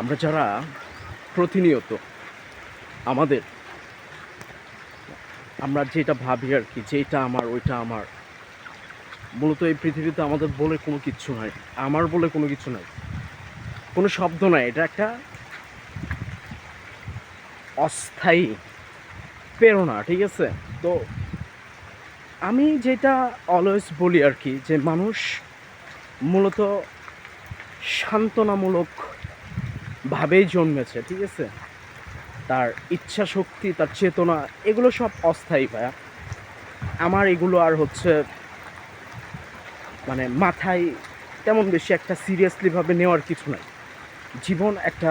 আমরা যারা প্রতিনিয়ত আমাদের, আমরা যেটা ভাবি আর কি, যেটা আমার, ওইটা আমার। মূলত এই পৃথিবীতে আমাদের বলে কোনো কিছু নাই, আমার বলে কোনো কিছু নাই। কোনো শব্দ নাই, এটা একটা অস্থায়ী প্রেরণা, ঠিক আছে? তো আমি যেটা অলওয়েজ বলি আর কি, যে মানুষ মূলত সান্ত্বনামূলক ভাবেই জন্মেছে, ঠিক আছে? তার ইচ্ছা শক্তি, তার চেতনা, এগুলো সব অস্থায়ী ভাইয়া। আমার এগুলো আর হচ্ছে মানে মাথায় তেমন বেশি একটা সিরিয়াসলিভাবে নেওয়ার কিছু নাই। জীবন একটা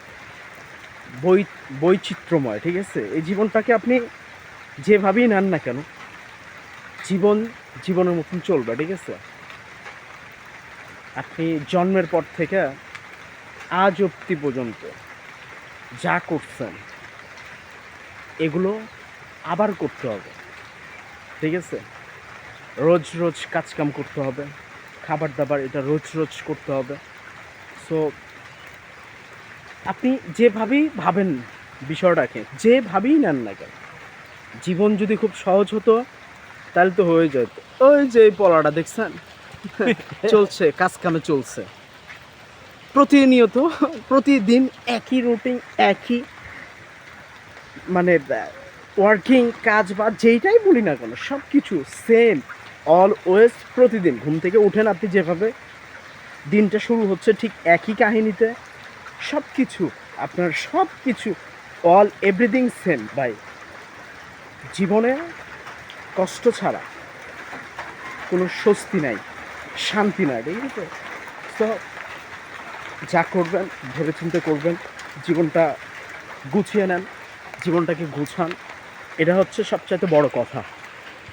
বই বৈচিত্র্যময়, ঠিক আছে? এই জীবনটাকে আপনি যেভাবেই নেন না কেন, জীবন জীবনের মতন চলবে, ঠিক আছে? আপনি জন্মের পর থেকে আজ অব্দি পর্যন্ত যা করছেন এগুলো আবার করতে হবে। ঠিক আছে? রোজ রোজ কাজকাম করতে হবে খাবার দাবার এটা রোজ রোজ করতে হবে। সো আপনি যেভাবেই ভাবেন বিষয়টাকে যেভাবেই নেন না কেন জীবন যদি খুব সহজ হতো তাহলে তো হয়ে যেত। ওই যে পলাটা দেখছেন? চলছে কাজ কামে চলছে। প্রতিনিয়ত, প্রতিদিন একই রুটিন একই মানে ওয়ার্কিং কাজ বা যেইটাই বলি না কেন সব কিছু সেম অলওয়েজ প্রতিদিন। ঘুম থেকে উঠেন আপনি যেভাবে। দিনটা শুরু হচ্ছে ঠিক একই কাহিনীতে। সব কিছু আপনার সব কিছু অল এভরিথিং সেম বাই জীবনে কষ্ট ছাড়া কোনো স্বস্তি নাই, শান্তি নাই ঠিক আছে তো যা করবেন ভেবেচিন্তে করবেন জীবনটা গুছিয়ে নেন জীবনটাকে গুছান। এটা হচ্ছে সবচাইতে বড় কথা।